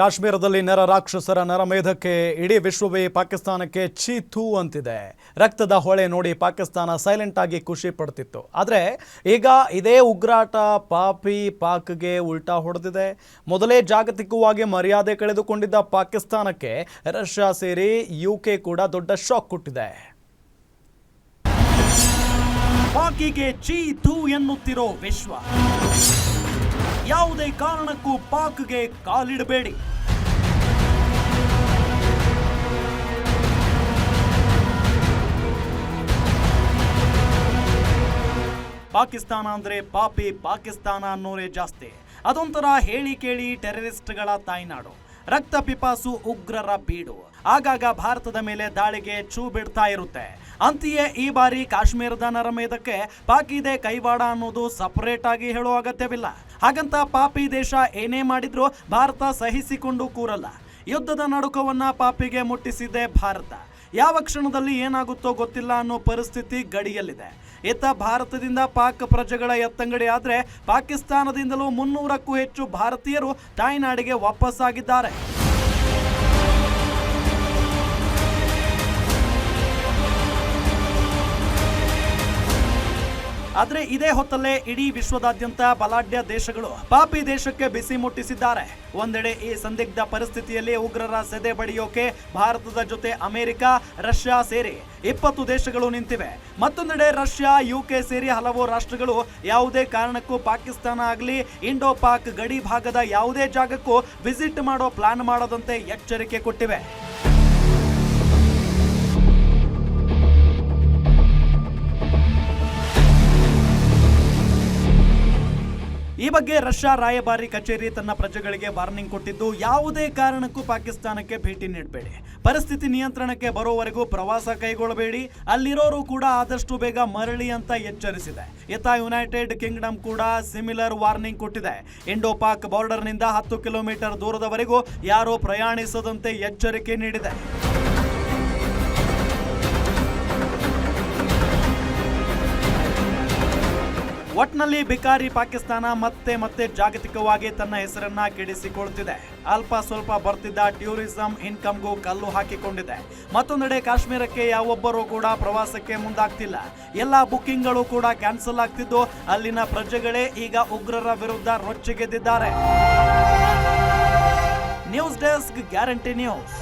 ಕಾಶ್ಮೀರದಲ್ಲಿ ನರ ರಾಕ್ಷಸರ ನರಮೇಧಕ್ಕೆ ಇಡೀ ವಿಶ್ವವೇ ಪಾಕಿಸ್ತಾನಕ್ಕೆ ಚೀತು ಅಂತಿದೆ. ರಕ್ತದ ಹೊಳೆ ನೋಡಿ ಪಾಕಿಸ್ತಾನ ಸೈಲೆಂಟ್ ಆಗಿ ಖುಷಿ ಪಡ್ತಿತ್ತು. ಆದರೆ ಈಗ ಇದೇ ಉಗ್ರಾಟ ಪಾಪಿ ಪಾಕ್ಗೆ ಉಲ್ಟಾ ಹೊಡೆದಿದೆ. ಮೊದಲೇ ಜಾಗತಿಕವಾಗಿ ಮರ್ಯಾದೆ ಕಳೆದುಕೊಂಡಿದ್ದ ಪಾಕಿಸ್ತಾನಕ್ಕೆ ರಷ್ಯಾ ಸೇರಿ ಯುಕೆ ಕೂಡ ದೊಡ್ಡ ಶಾಕ್ ಕೊಟ್ಟಿದೆ. ಪಾಕಿಗೆ ಚೀತು ಎನ್ನುತ್ತಿರೋ ವಿಶ್ವ. ಯಾವುದೇ ಕಾರಣಕ್ಕೂ ಪಾಕ್ಗೆ ಕಾಲಿಡಬೇಡಿ. ಪಾಕಿಸ್ತಾನ ಅಂದರೆ ಪಾಪಿ, ಪಾಕಿಸ್ತಾನ ಅನ್ನೋರೇ ಜಾಸ್ತಿ. ಅದೊಂಥರ ಹೇಳಿ ಕೇಳಿ ಟೆರರಿಸ್ಟ್ಗಳ ತಾಯ್ನಾಡು. ರಕ್ತ ಪಿಪಾಸು ಉಗ್ರರ ಬೀಡು. ಆಗಾಗ ಭಾರತದ ಮೇಲೆ ದಾಳಿಗೆ ಚೂ ಬಿಡ್ತಾ ಇರುತ್ತೆ. ಅಂತೆಯೇ ಈ ಬಾರಿ ಕಾಶ್ಮೀರದ ನರಮೇಧಕ್ಕೆ ಪಾಕಿದೆ ಕೈವಾಡ ಅನ್ನೋದು ಸಪರೇಟ್ ಆಗಿ ಹೇಳೋ ಅಗತ್ಯವಿಲ್ಲ. ಹಾಗಂತ ಪಾಪಿ ದೇಶ ಏನೇ ಮಾಡಿದ್ರೂ ಭಾರತ ಸಹಿಸಿಕೊಂಡು ಕೂರಲ್ಲ. ಯುದ್ಧದ ನಡುಕವನ್ನ ಪಾಪಿಗೆ ಮುಟ್ಟಿಸಿದೆ ಭಾರತ. ಯಾವ ಕ್ಷಣದಲ್ಲಿ ಏನಾಗುತ್ತೋ ಗೊತ್ತಿಲ್ಲ ಅನ್ನೋ ಪರಿಸ್ಥಿತಿ ಗಡಿಯಲ್ಲಿದೆ. ಇತ್ತ ಭಾರತದಿಂದ ಪಾಕ್ ಪ್ರಜೆಗಳ ಎತ್ತಂಗಡಿ ಆದರೆ ಪಾಕಿಸ್ತಾನದಿಂದಲೂ ಮುನ್ನೂರಕ್ಕೂ ಹೆಚ್ಚು ಭಾರತೀಯರು ತಾಯ್ನಾಡಿಗೆ ವಾಪಸ್ಸಾಗಿದ್ದಾರೆ. ಆದ್ರೆ ಇದೇ ಹೊತ್ತಲ್ಲೇ ಇಡೀ ವಿಶ್ವದಾದ್ಯಂತ ಬಲಾಢ್ಯ ದೇಶಗಳು ಪಾಪಿ ದೇಶಕ್ಕೆ ಬಿಸಿ ಮುಟ್ಟಿಸಿದ್ದಾರೆ. ಒಂದೆಡೆ ಈ ಸಂದಿಗ್ಧ ಪರಿಸ್ಥಿತಿಯಲ್ಲಿ ಉಗ್ರರ ಸೆದೆ ಬಡಿಯೋಕೆ ಭಾರತದ ಜೊತೆ ಅಮೆರಿಕ, ರಷ್ಯಾ ಸೇರಿ ಇಪ್ಪತ್ತು ದೇಶಗಳು ನಿಂತಿವೆ. ಮತ್ತೊಂದೆಡೆ ರಷ್ಯಾ, ಯುಕೆ ಸೇರಿ ಹಲವು ರಾಷ್ಟ್ರಗಳು ಯಾವುದೇ ಕಾರಣಕ್ಕೂ ಪಾಕಿಸ್ತಾನ ಆಗಲಿ, ಇಂಡೋ ಪಾಕ್ ಗಡಿ ಭಾಗದ ಯಾವುದೇ ಜಾಗಕ್ಕೂ ವಿಸಿಟ್ ಮಾಡೋ ಪ್ಲಾನ್ ಮಾಡದಂತೆ ಎಚ್ಚರಿಕೆ ಕೊಟ್ಟಿವೆ. ಈ ಬಗ್ಗೆ ರಷ್ಯಾ ರಾಯಭಾರಿ ಕಚೇರಿ ತನ್ನ ಪ್ರಜೆಗಳಿಗೆ ವಾರ್ನಿಂಗ್ ಕೊಟ್ಟಿದ್ದು, ಯಾವುದೇ ಕಾರಣಕ್ಕೂ ಪಾಕಿಸ್ತಾನಕ್ಕೆ ಭೇಟಿ ನೀಡಬೇಡಿ. ಪರಿಸ್ಥಿತಿ ನಿಯಂತ್ರಣಕ್ಕೆ ಬರೋವರೆಗೂ ಪ್ರವಾಸ ಕೈಗೊಳ್ಳಬೇಡಿ. ಅಲ್ಲಿರೋರು ಕೂಡ ಆದಷ್ಟು ಬೇಗ ಮರಳಿ ಅಂತ ಎಚ್ಚರಿಸಿದೆ. ಇತ್ತ ಯುನೈಟೆಡ್ ಕಿಂಗ್ಡಮ್ ಕೂಡ ಸಿಮಿಲರ್ ವಾರ್ನಿಂಗ್ ಕೊಟ್ಟಿದೆ. ಇಂಡೋ ಪಾಕ್ ಬಾರ್ಡರ್ನಿಂದ ಹತ್ತು ಕಿಲೋಮೀಟರ್ ದೂರದವರೆಗೂ ಯಾರೂ ಪ್ರಯಾಣಿಸದಂತೆ ಎಚ್ಚರಿಕೆ ನೀಡಿದೆ. ಒಟ್ನಲ್ಲಿ ಬಿಕಾರಿ ಪಾಕಿಸ್ತಾನ ಮತ್ತೆ ಮತ್ತೆ ಜಾಗತಿಕವಾಗಿ ತನ್ನ ಹೆಸರನ್ನ ಕೆಡಿಸಿಕೊಳ್ತಿದೆ. ಅಲ್ಪ ಸ್ವಲ್ಪ ಬರ್ತಿದ್ದ ಟೂರಿಸಂ ಇನ್ಕಮ್ಗೂ ಕಲ್ಲು ಹಾಕಿಕೊಂಡಿದೆ. ಮತ್ತೊಂದೆಡೆ ಕಾಶ್ಮೀರಕ್ಕೆ ಯಾವೊಬ್ಬರೂ ಕೂಡ ಪ್ರವಾಸಕ್ಕೆ ಮುಂದಾಗ್ತಿಲ್ಲ. ಎಲ್ಲ ಬುಕ್ಕಿಂಗ್ಗಳು ಕೂಡ ಕ್ಯಾನ್ಸಲ್ ಆಗ್ತಿದ್ದು, ಅಲ್ಲಿನ ಪ್ರಜೆಗಳೇ ಈಗ ಉಗ್ರರ ವಿರುದ್ಧ ರೊಚ್ಚಿಗೆದ್ದಿದ್ದಾರೆ. News desk guarantee news.